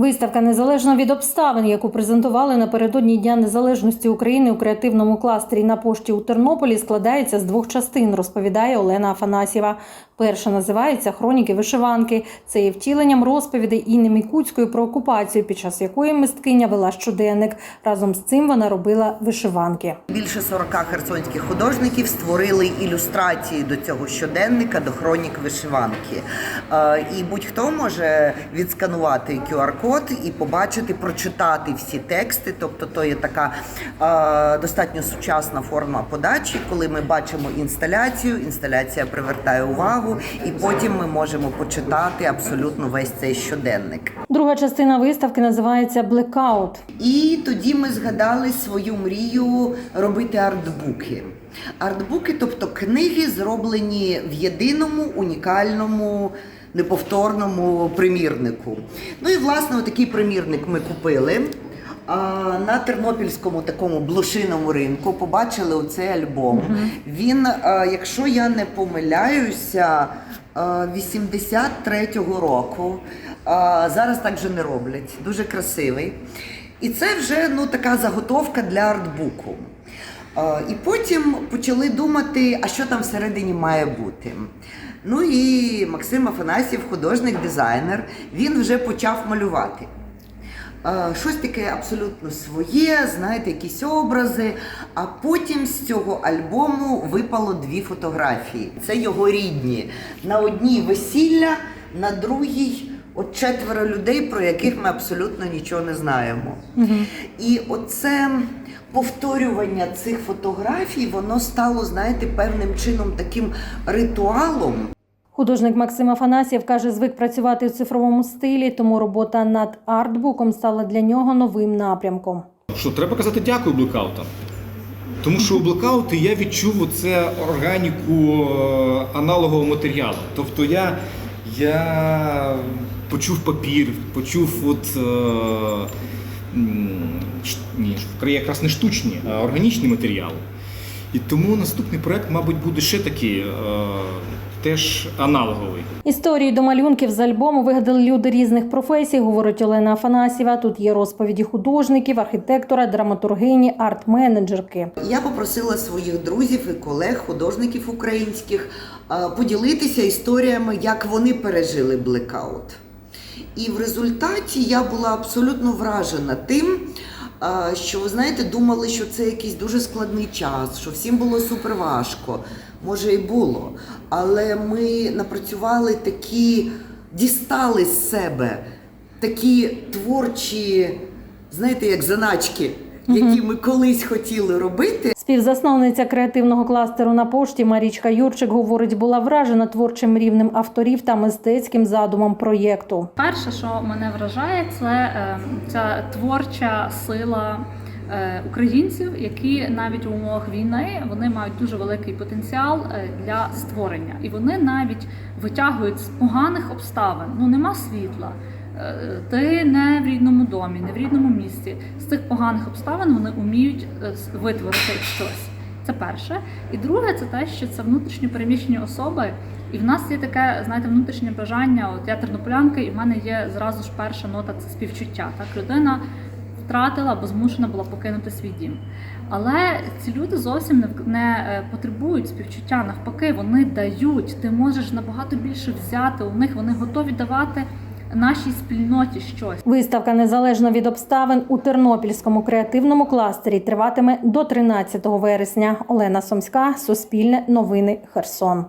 Виставка незалежно від обставин, яку презентували напередодні Дня Незалежності України у креативному кластері на пошті у Тернополі, складається з двох частин, розповідає Олена Афанасьєва. Перша називається Хроніки вишиванки. Це є втіленням розповідей Інни Мікуцької про окупацію, під час якої мисткиня вела щоденник. Разом з цим вона робила вишиванки. Більше 40 херсонських художників створили ілюстрації до цього щоденника, до хронік вишиванки. Е, І будь-хто може відсканувати QR-код і побачити, прочитати всі тексти. Тобто, то є така е, достатньо сучасна форма подачі, коли ми бачимо інсталяцію, інсталяція привертає увагу, і потім ми можемо почитати абсолютно весь цей щоденник. Друга частина виставки називається Блекаут. І тоді ми згадали свою мрію робити артбуки. Артбуки, тобто книги, зроблені в єдиному унікальному. Неповторному примірнику. Ну і власне такий примірник ми купили. На тернопільському такому блошиному ринку побачили оцей альбом. Він, якщо я не помиляюся, 83-го року. Зараз так вже не роблять. Дуже красивий. І це вже ну, така заготовка для артбуку. А, І потім почали думати, а що там всередині має бути. Ну і Максим Афанасьєв, художник-дизайнер, він вже почав малювати. Е, Щось таке абсолютно своє, знаєте, якісь образи. А потім з цього альбому випало дві фотографії. Це його рідні. На одній весілля, на другій от четверо людей, про яких ми абсолютно нічого не знаємо. І оце повторювання цих фотографій, воно стало, знаєте, певним чином таким ритуалом. Художник Максим Афанасьєв каже, звик працювати в цифровому стилі, тому робота над артбуком стала для нього новим напрямком. Що треба казати дякую блекаутам. Тому що у блекаути я відчув оце органіку е, аналогового матеріалу. Тобто я, я почув папір, почув от, е, ні, якраз не штучні, а органічні матеріали. І тому наступний проект, мабуть, буде ще такий, е, теж аналоговий. Історії до малюнків з альбому вигадали люди різних професій, говорить Олена Афанасьєва. Тут є розповіді художників, архітектора, драматургині, арт-менеджерки. Я попросила своїх друзів і колег, художників українських, е, поділитися історіями, як вони пережили блекаут. І в результаті я була абсолютно вражена тим, що ви знаєте, думали, що це якийсь дуже складний час, що всім було супер важко. Може і було. Але ми напрацювали такі, дістали з себе такі творчі, знаєте, як заначки, які ми колись хотіли робити. Співзасновниця креативного кластеру на пошті Марічка Юрчик говорить, була вражена творчим рівнем авторів та мистецьким задумом проєкту. Перше, що мене вражає, це е, ця творча сила е, українців, які навіть у умовах війни вони мають дуже великий потенціал е, для створення, і вони навіть витягують з поганих обставин. Ну нема світла. Е, Ти не в рідному домі, не в рідному місті. З цих поганих обставин вони вміють е, витворити щось. Це перше. І друге, це те, що це внутрішньо переміщені особи. І в нас є таке, знаєте, внутрішнє бажання. От я тернополянка, і в мене є зразу ж перша нота це співчуття. Так, людина втратила або змушена була покинути свій дім. Але ці люди зовсім не, не е, потребують співчуття. Навпаки, вони дають. Ти можеш набагато більше взяти у них. Вони готові давати нашій спільноті щось. Виставка незалежно від обставин у Тернопільському креативному кластері триватиме до 13 вересня. Олена Сомська, Суспільне новини, Херсон.